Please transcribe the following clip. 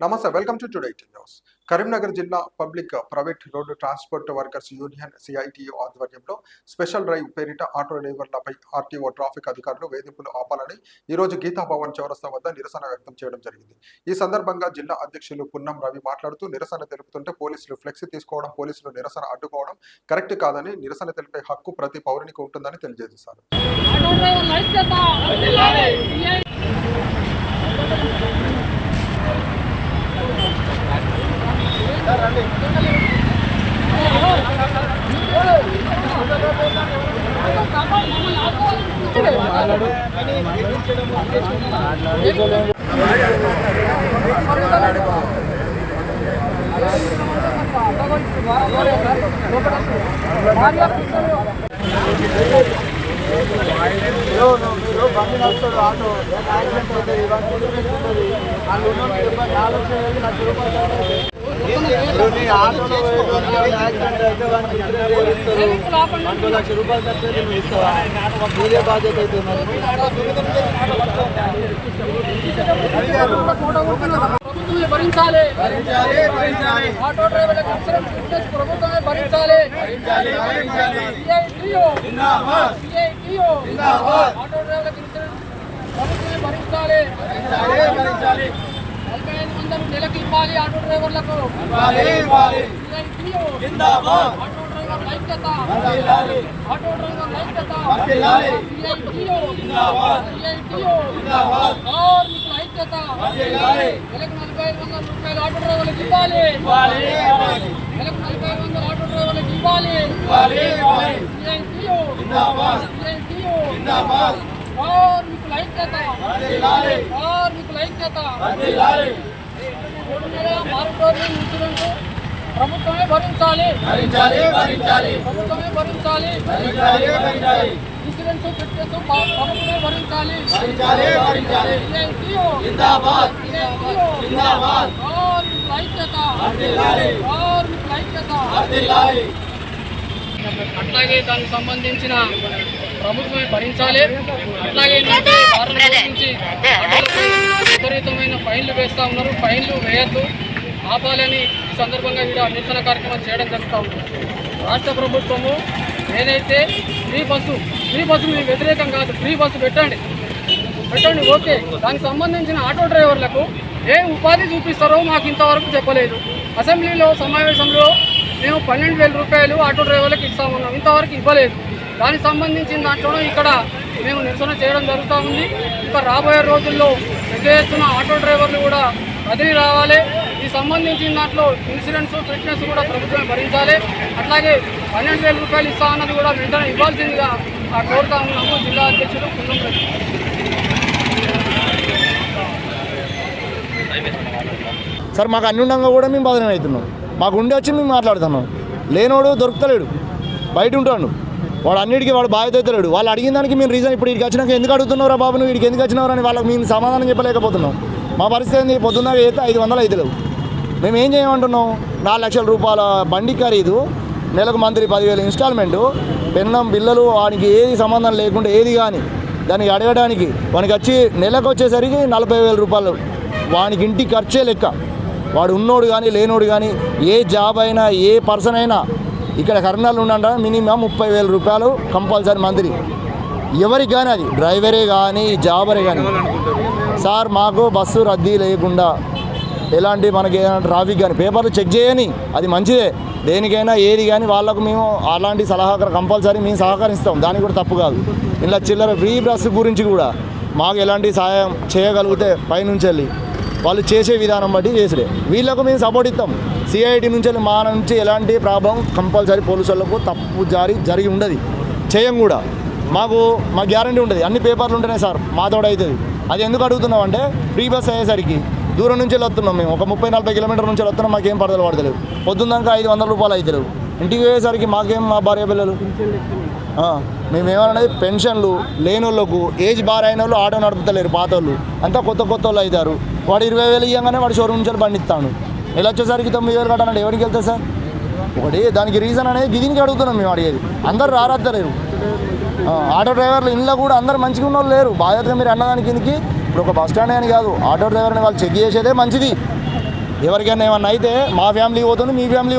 నమస్తే welcome to today news Karimnagar జిల్లా public private road transport workers union CITU ఆధ్వర్యంలో special drive పేరిట auto డ్రైవర్లపై ఆర్టీఓ ట్రాఫిక్ అధికారులు వేధింపులు ఆపాలని ఈ రోజు గీతా భవన్ చౌరస్తా వద్ద నిరసన వ్యక్తం చేయడం జరిగింది. ఈ సందర్భంగా జిల్లా అధ్యక్షులు పున్నం రవి మాట్లాడుతూ నిరసన తెలుపుతుంటే పోలీసులు ఫ్లెక్సీ తీసుకోవడం పోలీసులు నిరసన అడ్డుకోవడం కరెక్ట్ కాదని నిరసన తెలిపే హక్కు ప్రతి పౌరునికి ఉంటుందని తెలియజేశారు ఆటో డ్రైవర్ల ఐక్యత సిఐ మీరు బండి నడుస్తుంది ఆటో యాక్సిడెంట్ అవుతుంది ఇవన్నీ వాళ్ళు ఉన్నోళ్ళకి ఇబ్బంది లక్ష రూపాయలు ఆటోలో పోయేటోనికి యాక్సిడెంట్ అయితే వాడికి ఇన్సూరెన్స్ చేస్తారు మనకు లక్ష రూపాయలు ఖర్చు అయితే నువ్వు ఇస్తావా మీదే బాధ్యత అయితే ప్రభుత్వమే భరించాలి ఆటో డ్రైవర్లకు ఇన్సూరెన్స్ ఫిట్నెస్ ప్రభుత్వమే భరించాలి. సిఐటియు సిఐటియు ఆటో డ్రైవర్లకు ఇన్సూరెన్స్ ప్రభుత్వమే భరించాలి. నలభై ఐదు వందలు నెలకు ఇవ్వాలి ఆటో డ్రైవర్లకు. ఆటో డ్రైవర్ ఐక్యత. ఆటో డ్రైవర్ ఐక్యత. కార్మికుల ఐక్యత. నెలకు నలభై ఐదు వందల రూపాయలు ఆటో డ్రైవర్లకు ఇవ్వాలి. నెలకు నలభై ఐదు వందల ఆటో డ్రైవర్లకు ఇవ్వాలి. కార్మికుల ఐక్యత కార్మికుల ఐక్యత మూడు నెలల మారిటోరియం ఇన్సూరెన్స్ ప్రభుత్వమే భరించాలి ప్రభుత్వమే భరించాలి ఇన్సూరెన్స్ ఫిట్నెస్ ప్రభుత్వమే భరించాలి సిఐటియు సిఐటియు కార్మికుల ఐక్యత కార్మికుల ఐక్యత అట్లాగే దానికి సంబంధించిన ప్రభుత్వమే భరించాలి. అట్లాగే నుంచి విపరీతమైన ఫైన్లు వేస్తూ ఉన్నారు. ఫైన్లు వేయద్దు. ఆపాలని సందర్భంగా ఇక్కడ నిరసన కార్యక్రమం చేయడం జరుగుతూ ఉంది. రాష్ట్ర ప్రభుత్వము ఏదైతే ఫ్రీ బస్సు ఫ్రీ బస్సు మీకు వ్యతిరేకం కాదు ఫ్రీ బస్సు పెట్టండి. పెట్టండి ఓకే. దానికి సంబంధించిన ఆటో డ్రైవర్లకు ఏం ఉపాధి చూపిస్తారో మాకు ఇంతవరకు చెప్పలేదు. అసెంబ్లీలో సమావేశంలో మేము పన్నెండు వేల రూపాయలు ఆటో డ్రైవర్లకు ఇస్తామన్నాం ఇంతవరకు ఇవ్వలేదు. దానికి సంబంధించిన దాంట్లో ఇక్కడ మేము నిరసన చేయడం జరుగుతూ ఉంది. ఇంకా రాబోయే రోజుల్లో పెద్ద ఎత్తున ఆటో డ్రైవర్లు కూడా కదిలి రావాలి. ఈ సంబంధించిన దాంట్లో ఇన్సూరెన్స్ ఫిట్నెస్ కూడా ప్రభుత్వమే భరించాలి. అట్లాగే పన్నెండు వేల రూపాయలు ఇస్తా అన్నది కూడా వెంటనే ఇవ్వాల్సిందిగా కోరుతా ఉన్నాము జిల్లా అధ్యక్షుడు కుందం సార్ మాకు అన్ని ఉండగా కూడా మేము బాధన అవుతున్నాం. మాకు ఉండి వచ్చి మేము మాట్లాడుతున్నాం. లేనోడు దొరుకుతలేడు. బయట ఉంటాడు. వాడు అన్నిటికీ వాడు బాధ్యత అవుతలేడు. వాళ్ళు అడిగిన దానికి మేము రీజన్ ఇప్పుడు ఇక్కడికి వచ్చినాక ఎందుకు అడుగుతున్నారా బాబు? నువ్వు ఇక్కడికి ఎందుకు వచ్చినావు అని వాళ్ళకి మేము సమాధానం చెప్పలేకపోతున్నాం. మా పరిస్థితి ఏంది? పొద్దున్న అయితే ఐదు వందలు అయితే లేవు. మేము ఏం చేయమంటున్నాం? నాలుగు లక్షల రూపాయల బండి ఖరీదు నెలకు మంత్రి పదివేలు ఇన్స్టాల్మెంటు పెన్నం బిల్లలు వానికి ఏది సంబంధం లేకుండా ఏది కానీ దానికి అడగడానికి వానికి వచ్చి నెలకు వచ్చేసరికి నలభై వేల రూపాయలు వానికి ఇంటి ఖర్చే లెక్క. వాడు ఉన్నోడు కానీ లేనోడు కానీ ఏ జాబ్ అయినా ఏ పర్సన్ అయినా ఇక్కడ కర్నూలు ఉండంట మినిమం ముప్పై వేల రూపాయలు కంపల్సరీ మంత్లీ ఎవరికి కానీ అది డ్రైవరే కానీ జాబరే కానీ. సార్ మాకు బస్సు రద్దీ లేకుండా ఎలాంటి మనకి ఏదైనా ట్రాఫిక్ కానీ పేపర్లు చెక్ చేయని అది మంచిదే. దేనికైనా ఏది కానీ వాళ్ళకు మేము అలాంటి సలహా కంపల్సరీ మేము సహకరిస్తాం. దానికి కూడా తప్పు కాదు. ఇలా చిల్లర ఫ్రీ బస్సు గురించి కూడా మాకు ఎలాంటి సహాయం చేయగలిగితే పైనుంచి వెళ్ళి వాళ్ళు చేసే విధానం బట్టి చేసిరే. వీళ్ళకు మేము సపోర్ట్ ఇస్తాం. సిఐటి నుంచి మా నుంచి ఎలాంటి ప్రాబ్లం కంపల్సరీ పోలీసు వాళ్ళకు తప్పు జారి జరిగి ఉండదు. చేయం కూడా. మాకు మా గ్యారంటీ ఉండదు. అన్ని పేపర్లు ఉంటున్నాయి సార్ మాతోడు అవుతుంది అది ఎందుకు అడుగుతున్నాం అంటే ఫ్రీ బస్ అయ్యేసరికి దూరం నుంచి వస్తున్నాం మేము. ఒక ముప్పై నలభై కిలోమీటర్ నుంచి వస్తున్నాం మాకేం పడతలు పడతలేవు. పొద్దున్నాక ఐదు వందల రూపాయలు అవుతలేవు ఇంటికి పోయేసరికి మాకేం మా భార్య పిల్లలు? మేమేమన్నది పెన్షన్లు లేని వాళ్ళకు ఏజ్ బార్ అయిన వాళ్ళు ఆటో నడుపుతలేరు పాత వాళ్ళు అంతా కొత్త కొత్త వాళ్ళు అవుతారు. వాడు ఇరవై వేలు ఇవ్వగానే వాడు షోరూమ్ నుంచి వెళ్ళి బండి ఇస్తాడు వచ్చేసరికి తొమ్మిది వేలు కట్టాలంటే ఎవరికి వెళ్తా సార్? ఒకటి దానికి రీజన్ అనేది దీనికి అడుగుతున్నాం మేము అడిగేది. అందరు రారద్దలేరు ఆటో డ్రైవర్లు ఇంట్లో కూడా అందరు మంచిగా ఉన్న వాళ్ళు లేరు. బాధ్యత మీరు అన్నదానికి కిందకి ఇప్పుడు ఒక బస్ స్టాండ్ అని కాదు ఆటో డ్రైవర్ని వాళ్ళు చెక్ చేసేదే మంచిది. ఎవరికైనా ఏమన్నా అయితే మా ఫ్యామిలీ పోతుంది మీ ఫ్యామిలీ